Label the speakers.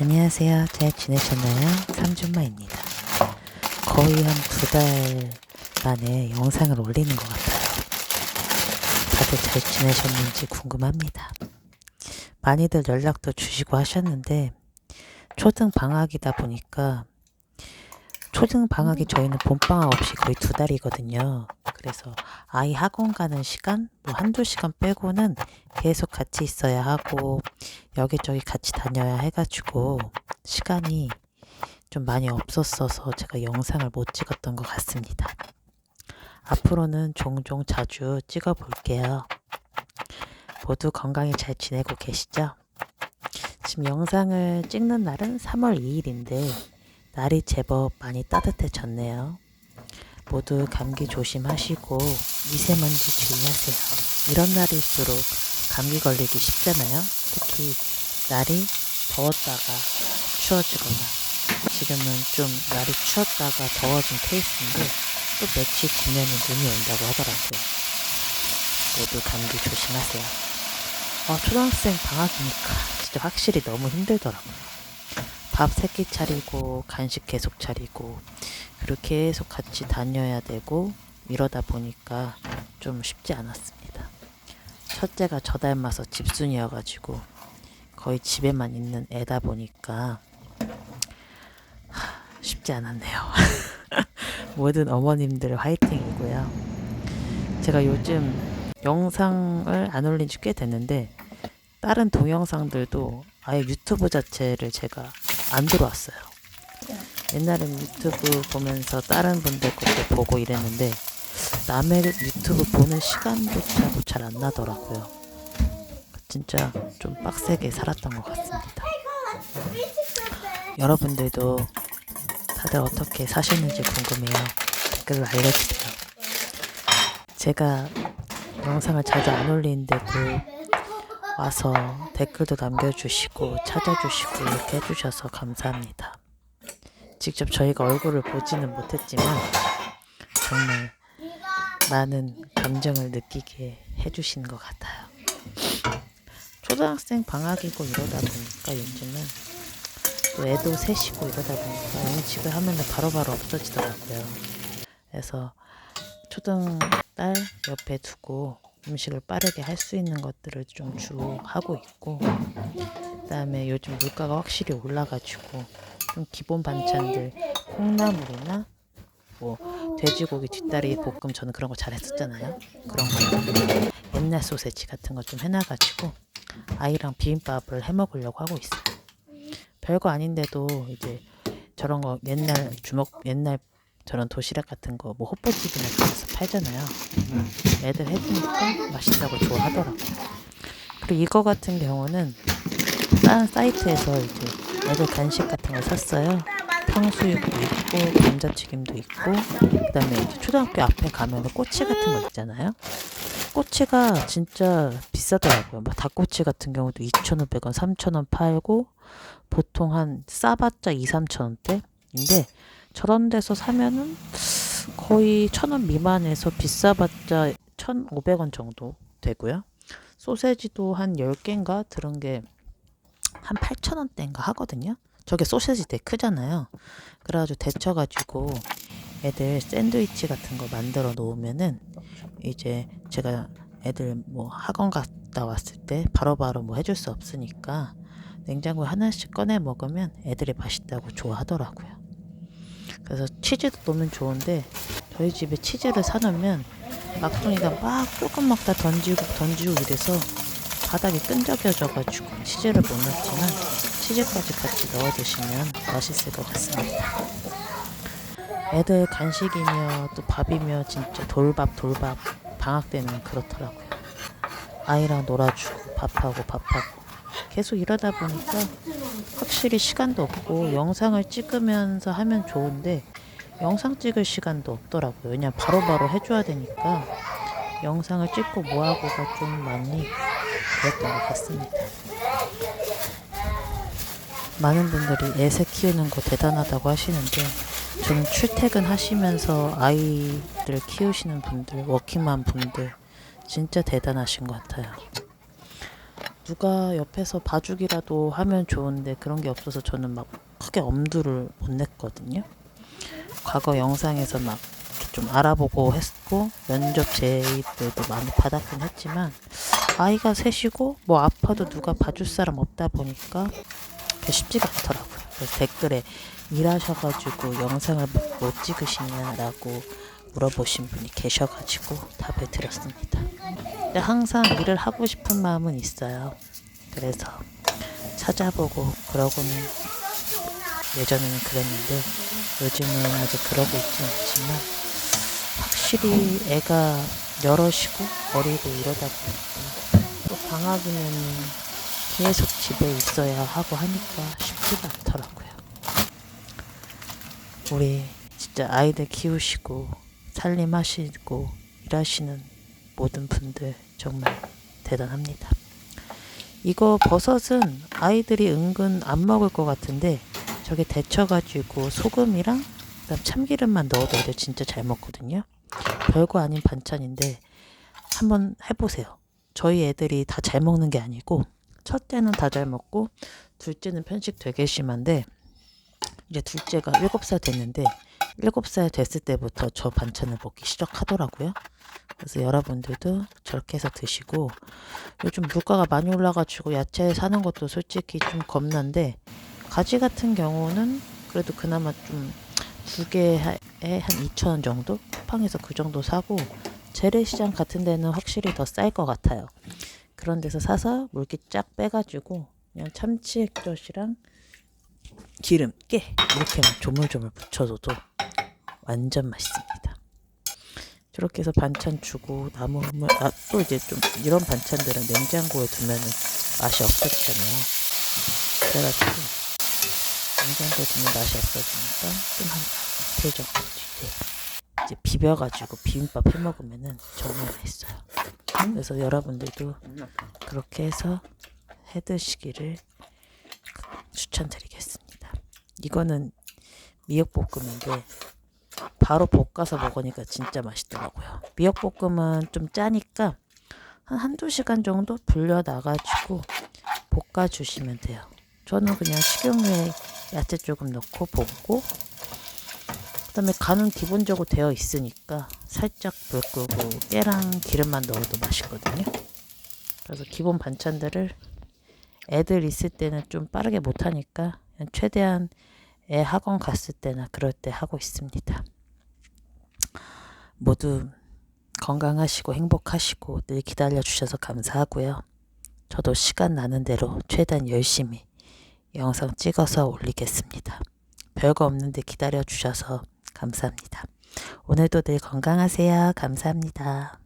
Speaker 1: 안녕하세요. 잘 지내셨나요? 삼준마입니다. 거의 한 두 달 만에 영상을 올리는 것 같아요. 다들 잘 지내셨는지 궁금합니다. 많이들 연락도 주시고 하셨는데, 초등 방학이다 보니까, 초등 방학이 저희는 봄방학 없이 거의 두 달이거든요. 그래서 아이 학원 가는 시간, 뭐 한두 시간 빼고는 계속 같이 있어야 하고, 여기저기 같이 다녀야 해가지고, 시간이 좀 많이 없었어서 제가 영상을 못 찍었던 것 같습니다. 앞으로는 종종 자주 찍어 볼게요. 모두 건강히 잘 지내고 계시죠? 지금 영상을 찍는 날은 3월 2일인데, 날이 제법 많이 따뜻해졌네요. 모두 감기 조심하시고 미세먼지 주의하세요. 이런 날일수록 감기 걸리기 쉽잖아요. 특히 날이 더웠다가 추워지거나 지금은 좀 날이 추웠다가 더워진 케이스인데 또 며칠 지면은 눈이 온다고 하더라고요. 모두 감기 조심하세요. 어, 초등학생 방학이니까 진짜 확실히 너무 힘들더라고요. 밥 세 끼 차리고 간식 계속 차리고 그리고 계속 같이 다녀야 되고 이러다 보니까 좀 쉽지 않았습니다. 첫째가 저 닮아서 집순이여가지고 거의 집에만 있는 애다 보니까 하, 쉽지 않았네요. 모든 어머님들 화이팅이고요. 제가 요즘 영상을 안 올린 지 꽤 됐는데 다른 동영상들도 아예 유튜브 자체를 제가 안 들어왔어요. 옛날엔 유튜브 보면서 다른 분들 것도 보고 이랬는데 남의 유튜브 보는 시간조차도 잘 안 나더라고요. 진짜 좀 빡세게 살았던 것 같습니다. 여러분들도 다들 어떻게 사시는지 궁금해요. 댓글로 알려주세요. 제가 영상을 자주 안 올리는데도 와서 댓글도 남겨주시고 찾아주시고 이렇게 해주셔서 감사합니다. 직접 저희가 얼굴을 보지는 못했지만 정말 많은 감정을 느끼게 해주시는 것 같아요. 초등학생 방학이고 이러다 보니까 요즘은 또 애도 셋이고 이러다 보니까 음식을 하면 바로바로 없어지더라고요. 그래서 초등 딸 옆에 두고 음식을 빠르게 할 수 있는 것들을 좀 주로 하고 있고 그다음에 요즘 물가가 확실히 올라가지고 좀 기본 반찬들 콩나물이나 뭐 돼지고기 뒷다리 볶음 저는 그런 거 잘했었잖아요. 그런 거 옛날 소세지 같은 거 좀 해놔가지고 아이랑 비빔밥을 해 먹으려고 하고 있어요. 별거 아닌데도 이제 저런 거 옛날 주먹 옛날 저런 도시락 같은 거뭐 그런 데서 팔잖아요. 애들 해주니까 맛있다고 좋아하더라고요. 그리고 이거 같은 경우는 다른 사이트에서 이제 애들 간식 같은 걸 샀어요. 탕수육도 있고 감자튀김도 있고 그다음에 이제 초등학교 앞에 가면 꼬치 같은 거 있잖아요. 꼬치가 진짜 비싸더라고요. 막 닭꼬치 같은 경우도 2,500원, 3,000원 팔고 보통 한 싸봤자 2, 3,000원대인데 저런 데서 사면은 거의 1,000원 미만에서 비싸봤자 1,500원 정도 되고요. 소세지도 한 10개인가 들은 게한 8,000원대인가 하거든요. 저게 소세지 되게 크잖아요. 그래가지고 데쳐가지고 애들 샌드위치 같은 거 만들어 놓으면은 이제 제가 애들 뭐 학원 갔다 왔을 때 바로바로 뭐 해줄 수 없으니까 냉장고에 하나씩 꺼내 먹으면 애들이 맛있다고 좋아하더라고요. 그래서 치즈도 넣으면 좋은데 저희 집에 치즈를 사놓으면 막둥이가 막 조금 먹다 던지고 던지고 이래서 바닥이 끈적여져가지고 치즈를 못 넣지만 치즈까지 같이 넣어 드시면 맛있을 것 같습니다. 애들 간식이며 또 밥이며 진짜 돌밥 돌밥 방학 때는 그렇더라고요. 아이랑 놀아주고 밥하고 밥하고 계속 이러다 보니까 확실히 시간도 없고 영상을 찍으면서 하면 좋은데 영상 찍을 시간도 없더라고요. 왜냐면 바로바로 해줘야 되니까 영상을 찍고 뭐하고가 좀 많이 그랬던 것 같습니다. 많은 분들이 애새 키우는 거 대단하다고 하시는데 저는 출퇴근 하시면서 아이들 키우시는 분들, 워킹맘 분들 진짜 대단하신 것 같아요. 누가 옆에서 봐주기라도 하면 좋은데 그런 게 없어서 저는 막 크게 엄두를 못 냈거든요. 과거 영상에서 막 좀 알아보고 했고 면접 제의 때도 많이 받았긴 했지만 아이가 셋이고 뭐 아파도 누가 봐줄 사람 없다 보니까 쉽지가 않더라고요. 그래서 댓글에 일하셔가지고 영상을 못- 못 찍으시냐라고 물어보신 분이 계셔가지고 답을 드렸습니다. 항상 일을 하고 싶은 마음은 있어요. 그래서 찾아보고 그러고는 예전에는 그랬는데 요즘은 아직 그러고 있진 않지만 확실히 애가 여럿이고 어리고 이러다 보니까 또 방학이면 계속 집에 있어야 하고 하니까 쉽지가 않더라고요. 우리 진짜 아이들 키우시고 살림하시고 일하시는 모든 분들 정말 대단합니다. 이거 버섯은 아이들이 은근 안 먹을 것 같은데 저게 데쳐가지고 소금이랑 그다음 참기름만 넣어도 애들 진짜 잘 먹거든요. 별거 아닌 반찬인데 한번 해보세요. 저희 애들이 다 잘 먹는 게 아니고 첫째는 다 잘 먹고 둘째는 편식 되게 심한데 이제 둘째가 7살 됐는데 7살 됐을 때부터 저 반찬을 먹기 시작하더라고요. 그래서 여러분들도 저렇게 해서 드시고 요즘 물가가 많이 올라가지고 야채 사는 것도 솔직히 좀 겁난데 가지 같은 경우는 그래도 그나마 좀 두 개에 한 2,000원 정도? 쿠팡에서 그 정도 사고 재래시장 같은 데는 확실히 더 쌀 것 같아요. 그런 데서 사서 물기 쫙 빼가지고 그냥 참치 액젓이랑 기름, 깨 이렇게만 조물조물 묻혀줘도 완전 맛있습니다. 저렇게 해서 반찬 주고 나무물 아, 또 이제 좀 이런 반찬들은 냉장고에 두면은 맛이 없어지잖아요. 그래가지고 냉장고에 두면 맛이 없어지니까 좀한 이틀 정도 뒤에 이제 비벼가지고 비빔밥 해 먹으면은 정말 맛있어요. 그래서 여러분들도 그렇게 해서 해 드시기를 추천드리겠습니다. 이거는 미역볶음인데 바로 볶아서 먹으니까 진짜 맛있더라고요. 미역볶음은 좀 짜니까 한 한두 시간 정도 불려 놔가지고 볶아 주시면 돼요. 저는 그냥 식용유에 야채 조금 넣고 볶고 그 다음에 간은 기본적으로 되어 있으니까 살짝 불 끄고 깨랑 기름만 넣어도 맛있거든요. 그래서 기본 반찬들을 애들 있을 때는 좀 빠르게 못 하니까 그냥 최대한 애 학원 갔을 때나 그럴 때 하고 있습니다. 모두 건강하시고 행복하시고 늘 기다려 주셔서 감사하고요. 저도 시간 나는 대로 최대한 열심히 영상 찍어서 올리겠습니다. 별거 없는데 기다려 주셔서 감사합니다. 오늘도 늘 건강하세요. 감사합니다.